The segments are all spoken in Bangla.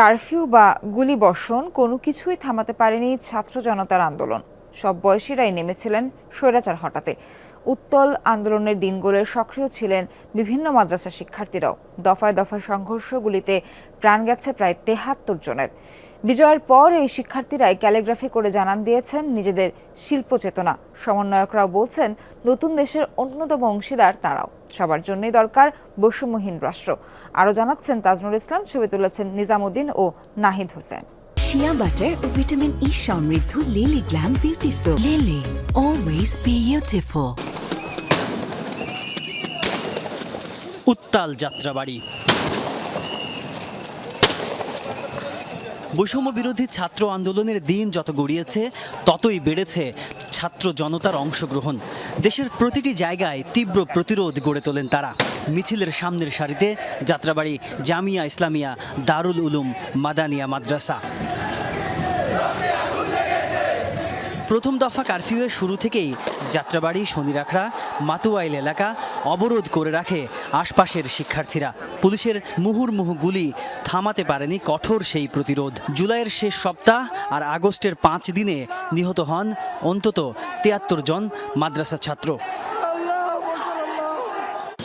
কারফিউ বা গুলিবর্ষণ কোনো কিছুই থামাতে পারেনি ছাত্র জনতার আন্দোলন। সব বয়সীরাই নেমেছিলেন স্বৈরাচার হঠাতে। উত্তল আন্দোলনের দিনগুলোয় সক্রিয় ছিলেন বিভিন্ন মাদ্রাসা শিক্ষার্থীরাও। দফায় দফায় সংঘর্ষগুলিতে প্রাণ গেছে প্রায় তেহাত্তর জনের। বিজয়ের পর এই শিক্ষার্থীরাই ক্যালিগ্রাফি করে জানান দিয়েছেন নিজেদের শিল্প চেতনা সমন্বয়করাও বলছেন নতুন দেশের অন্যতম অংশীদার তারাও। সবার জন্যই দরকার বৈষম্যহীন রাষ্ট্র। আরও জানাচ্ছেন তাজনুল ইসলাম ছবি তুলেছেন নিজামুদ্দিন ও নাহিদ হোসেন। শিয়া বাটার ও ভিটামিন ই সমৃদ্ধ Lily glam beauty soap Lily always beautiful উত্তাল যাত্রাবাড়ি। বৈষম্য বিরোধী ছাত্র আন্দোলনের দিন যত গড়িয়েছে, ততই বেড়েছে ছাত্র জনতার অংশগ্রহণ। দেশের প্রতিটি জায়গায় তীব্র প্রতিরোধ গড়ে তোলেন তারা। মিছিলের সামনের সারিতে যাত্রাবাড়ি জামিয়া ইসলামিয়া দারুল উলুম মাদানিয়া মাদ্রাসা। প্রথম দফা কারফিউয়ের শুরু থেকেই যাত্রাবাড়ি, শনিরাখড়া, মাতুয়াইল এলাকা অবরোধ করে রাখে আশপাশের শিক্ষার্থীরা। পুলিশের মুহুর্মুহু গুলি থামাতে পারেনি কঠোর সেই প্রতিরোধ। জুলাইয়ের শেষ সপ্তাহ আর আগস্টের পাঁচ দিনে নিহত হন অন্তত তিয়াত্তর জন মাদ্রাসা ছাত্র।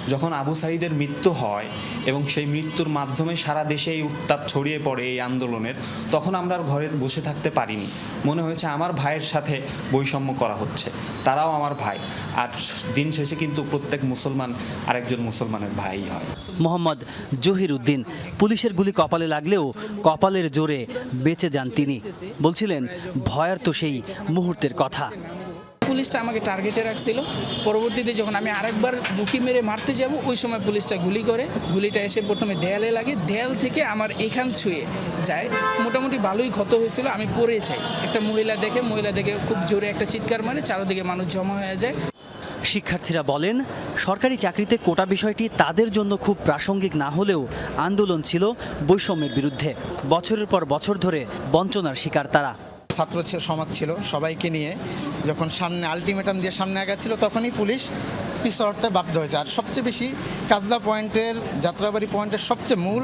যখন আবু সাইদের মৃত্যু হয় এবং সেই মৃত্যুর মাধ্যমে সারা দেশে এই উত্তাপ ছড়িয়ে পড়ে এই আন্দোলনের, তখন আমরা আর ঘরে বসে থাকতে পারিনি। মনে হয়েছে আমার ভাইয়ের সাথে বৈষম্য করা হচ্ছে। তারাও আমার ভাই। আর দিন শেষে কিন্তু প্রত্যেক মুসলমান আরেকজন মুসলমানের ভাই হয়। মোহাম্মদ জহির উদ্দিন পুলিশের গুলি কপালে লাগলেও কপালের জোরে বেঁচে যান তিনি। বলছিলেন ভয়ার তো সেই মুহূর্তের কথা। পুলিশটা আমাকে টার্গেটে রাখছিল। পরবর্তীতে যখন আমি আরেকবার বুকি মেরে মারতে যাব, ওই সময় পুলিশটা গুলি করে। গুলিটা এসে প্রথমে দেয়ালে লাগে। দেয়াল থেকে আমার এখান ছুঁয়ে যায়। মোটামুটি ভালোই ক্ষত হয়েছিল, আমি পড়ে যাই। একটা মহিলা দেখে মহিলা দেখে খুব জোরে একটা চিৎকার মারে, চারোদিকে মানুষ জমা হয়ে যায়। শিক্ষার্থীরা বলেন, সরকারি চাকরিতে কোটা বিষয়টি তাদের জন্য খুব প্রাসঙ্গিক না হলেও আন্দোলন ছিল বৈষম্যের বিরুদ্ধে। বছরের পর বছর ধরে বঞ্চনার শিকার তারা। ছাত্র সমাজ ছিল, সবাইকে নিয়ে যখন সামনে আলটিমেটাম দিয়ে সামনে আগাচ্ছিল তখনই পুলিশ পিছু হটতে বাধ্য হয়েছে। আর সবচেয়ে বেশি কাজলা পয়েন্টের যাত্রাবাড়ি পয়েন্টের সবচেয়ে মূল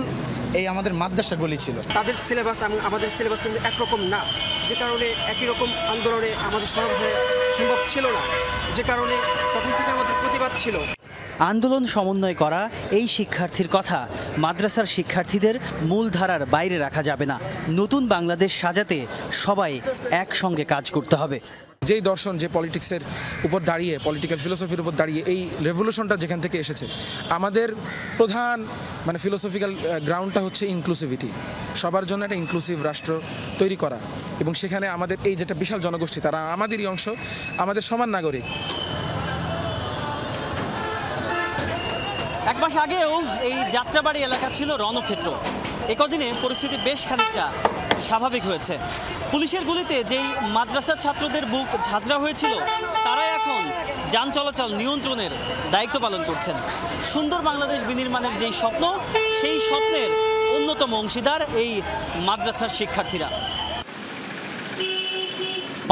এই আমাদের মাদ্রাসা গলি ছিল। তাদের সিলেবাস এবং আমাদের সিলেবাস কিন্তু একরকম না, যে কারণে একই রকম আন্দোলনে আমাদের সরব হয়ে সম্ভব ছিল না। যে কারণে তখন থেকে আমাদের প্রতিবাদ ছিল। আন্দোলন সমন্বয় করা এই শিক্ষার্থীর কথা। মাদ্রাসার শিক্ষার্থীদের মূলধারার বাইরে রাখা যাবে না। নতুন বাংলাদেশ সাজাতে সবাই একসঙ্গে কাজ করতে হবে। যেই দর্শন, যে পলিটিক্সের উপর দাঁড়িয়ে, পলিটিক্যাল ফিলোসফির উপর দাঁড়িয়ে এই রেভলিউশনটা যেখান থেকে এসেছে, আমাদের প্রধান মানে ফিলোসফিক্যাল গ্রাউন্ডটা হচ্ছে ইনক্লুসিভিটি সবার জন্য একটা ইনক্লুসিভ রাষ্ট্র তৈরি করা। এবং সেখানে আমাদের এই যেটা বিশাল জনগোষ্ঠী, তারা আমাদেরই অংশ, আমাদের সমান নাগরিক। এক মাস আগেও এই যাত্রাবাড়ি এলাকা ছিল রণক্ষেত্র। এ কদিনে পরিস্থিতি বেশ খানিকটা স্বাভাবিক হয়েছে। পুলিশের গুলিতে যেই মাদ্রাসা ছাত্রদের বুক ঝাঁঝরা হয়েছিল, তারাই এখন যান চলাচল নিয়ন্ত্রণের দায়িত্ব পালন করছেন। সুন্দর বাংলাদেশ বিনির্মাণের যেই স্বপ্ন, সেই স্বপ্নের অন্যতম অংশীদার এই মাদ্রাসার শিক্ষার্থীরা।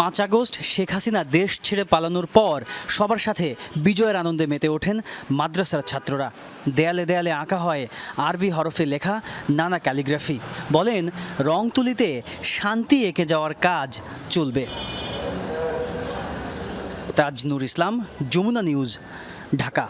পাঁচ আগস্ট শেখ হাসিনা দেশ ছেড়ে পালানোর পর সবার সাথে বিজয়ের আনন্দে মেতে ওঠেন মাদ্রাসার ছাত্ররা। দেয়ালে দেয়ালে আঁকা হয় আরবি হরফে লেখা নানা ক্যালিগ্রাফি। বলেন রং তুলিতে শান্তি এঁকে যাওয়ার কাজ চলবে। তাজনুর ইসলাম, যমুনা নিউজ, ঢাকা।